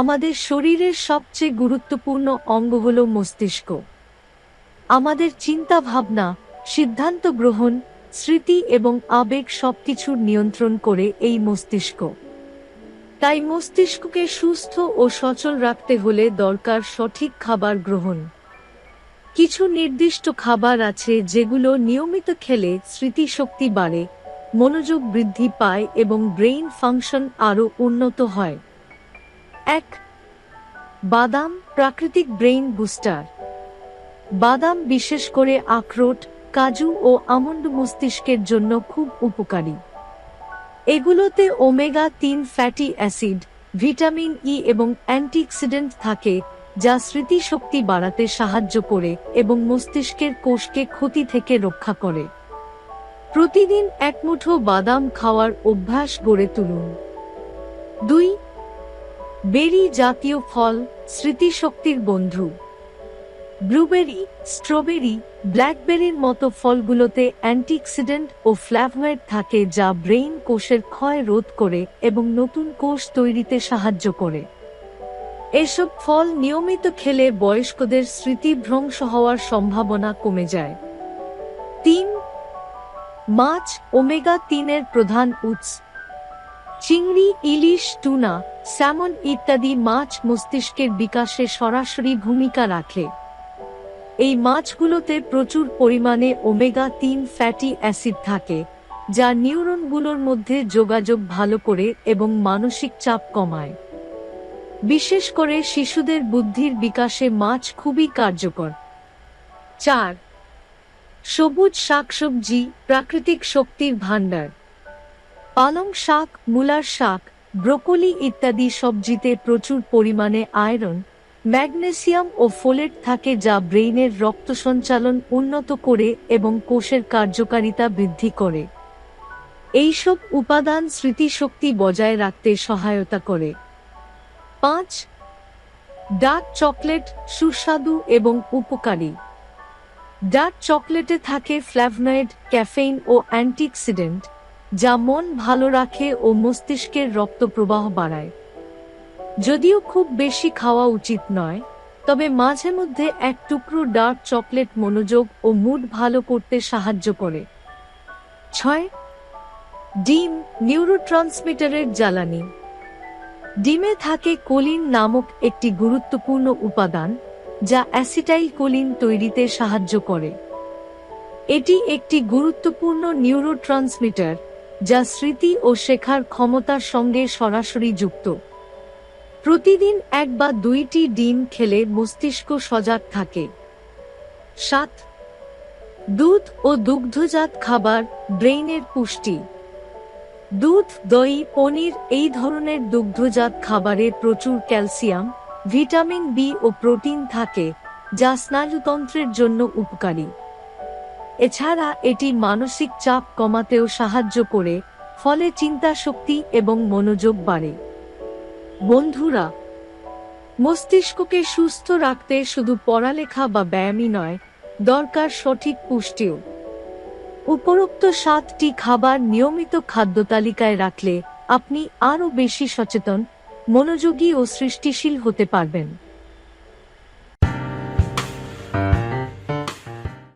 আমাদের শরীরের সবচেয়ে গুরুত্বপূর্ণ অঙ্গ হল মস্তিষ্ক। আমাদের চিন্তা ভাবনা সিদ্ধান্ত গ্রহণ, স্মৃতি এবং আবেগ সবকিছুর নিয়ন্ত্রণ করে এই মস্তিষ্ক। তাই মস্তিষ্ককে সুস্থ ও সচল রাখতে হলে দরকার সঠিক খাবার গ্রহণ। কিছু নির্দিষ্ট খাবার আছে যেগুলো নিয়মিত খেলে স্মৃতিশক্তি বাড়ে, মনোযোগ বৃদ্ধি পায় এবং ব্রেইন ফাংশন আরও উন্নত হয়। এক, বাদাম প্রাকৃতিক ব্রেইন বুস্টার। বাদাম বিশেষ করে আখরোট, কাজু ও আমন্ড মস্তিষ্কের জন্য খুব উপকারী। এগুলোতে ওমেগা তিন ফ্যাটি অ্যাসিড, ভিটামিন ই এবং অ্যান্টিঅক্সিডেন্ট থাকে, যা স্মৃতিশক্তি বাড়াতে সাহায্য করে এবং মস্তিষ্কের কোষকে ক্ষতি থেকে রক্ষা করে। প্রতিদিন এক মুঠো বাদাম খাওয়ার অভ্যাস গড়ে তুলুন। দুই বেরি জাতীয় ফল স্মৃতিশক্তির বন্ধু। ব্লুবেরি, স্ট্রবেরি, ব্ল্যাকবেরির মতো ফলগুলোতে অ্যান্টিঅক্সিডেন্ট ও ফ্ল্যাভয়েড থাকে যা ব্রেইন কোষের ক্ষয় রোধ করে এবং নতুন কোষ তৈরিতে সাহায্য করে। এসব ফল নিয়মিত খেলে বয়স্কদের স্মৃতিভ্রংশ হওয়ার সম্ভাবনা কমে যায়। তিন, মাছ ওমেগা তিনের প্রধান উৎস। চিংড়ি, ইলিশ, টুনা, স্যামন ইত্যাদি মাছ মস্তিষ্কের বিকাশে সরাসরি ভূমিকা রাখে। এই মাছগুলোতে প্রচুর পরিমাণে ওমেগা তিন ফ্যাটি অ্যাসিড থাকে, যা নিউরনগুলোর মধ্যে যোগাযোগ ভালো করে এবং মানসিক চাপ কমায়। বিশেষ করে শিশুদের বুদ্ধির বিকাশে মাছ খুবই কার্যকর। চার, সবুজ শাকসবজি, প্রাকৃতিক শক্তির ভাণ্ডার। পালং শাক, মূলার শাক, ব্রোকলি ইত্যাদি সবজিতে প্রচুর পরিমাণে আয়রন, ম্যাগনেসিয়াম ও ফোলেট থাকে যা ব্রেইনের রক্ত সঞ্চালন উন্নত করে এবং কোষের কার্যকারিতা বৃদ্ধি করে। এইসব উপাদান স্মৃতিশক্তি বজায় রাখতে সহায়তা করে। পাঁচ, ডার্ক চকলেট সুস্বাদু এবং উপকারী। ডার্ক চকলেটে থাকে ফ্ল্যাভনয়েড ক্যাফেইন ও অ্যান্টিঅক্সিডেন্ট। যা মন ভালো রাখে ও মস্তিষ্কের রক্ত প্রবাহ বাড়ায়। যদিও খুব বেশি খাওয়া উচিত নয়, তবে মাঝে মধ্যে এক টুকরো ডার্ক চকলেট মনোযোগ ও মুড ভালো করতে সাহায্য করে। ছয়, ডিম নিউরোট্রান্সমিটারের জ্বালানি। ডিমে থাকে কোলিন নামক একটি গুরুত্বপূর্ণ উপাদান, যা অ্যাসিটাইল কোলিন তৈরিতে সাহায্য করে। এটি একটি গুরুত্বপূর্ণ নিউরোট্রান্সমিটার যা স্মৃতি ও শেখার ক্ষমতার সঙ্গে সরাসরি যুক্ত। প্রতিদিন এক বা দুইটি ডিম খেলে মস্তিষ্ক সজাগ থাকে। সাত, দুধ ও দুগ্ধজাত খাবার, ব্রেইনের পুষ্টি। দুধ, দই, পনির এই ধরনের দুগ্ধজাত খাবারে প্রচুর ক্যালসিয়াম, ভিটামিন বি ও প্রোটিন থাকে, যা স্নায়ুতন্ত্রের জন্য উপকারী। এছাড়া এটি মানসিক চাপ কমাতেও সাহায্য করে, ফলে চিন্তা শক্তি এবং মনোযোগ বাড়ে। বন্ধুরা, মস্তিষ্ককে সুস্থ রাখতে শুধু পড়ালেখা বা ব্যায়ামই নয়, দরকার সঠিক পুষ্টিও। উপরোক্ত সাতটি খাবার নিয়মিত খাদ্য তালিকায় রাখলে আপনি আরও বেশি সচেতন, মনোযোগী ও সৃষ্টিশীল হতে পারবেন।